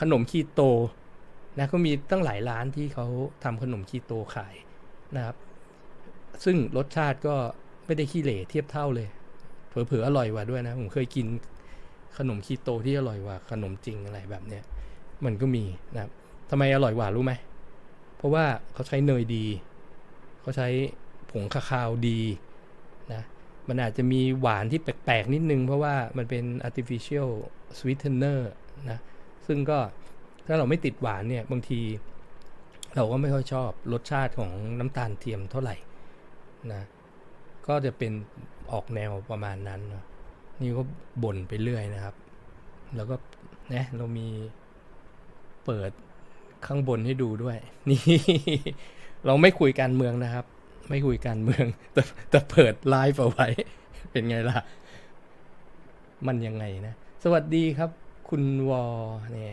ขนมคีโตนะก็มีตั้งหลายร้านที่เขาทำขนมคีโตขายนะครับ ซึ่งรสชาติก็ไม่ได้ขี้เหร่เทียบเท่าเลยเผลอๆอร่อยกว่าด้วยนะ ผมเคยกินขนมคีโตที่อร่อยกว่าขนมจริงอะไรแบบเนี้ยมันก็มีนะครับทำไมอร่อยกว่ารู้ไหม เพราะว่าเขาใช้เนยดี เขาใช้ผงคาคาวดีนะมันอาจจะมีหวานที่แปลกๆนิดนึง เพราะว่ามันเป็น artificial sweetener นะ ซึ่งก็ถ้าเราไม่ติดหวานเนี่ยบางทีเราก็ไม่ค่อยชอบรสชาติของน้ำตาลเทียมเท่าไหร่นะก็จะเป็นออกแนวประมาณนั้นนะนี่ก็บ่นไปเรื่อยนะครับ แล้วก็นะเรามีเปิดข้างบนให้ดูด้วย นี่ เราไม่คุยการเมืองนะครับ ไม่คุยการเมือง แต่แต่เปิดไลฟ์เอาไว้ เป็นไงล่ะ มันยังไงนะ สวัสดีครับ คุณวอเนี่ย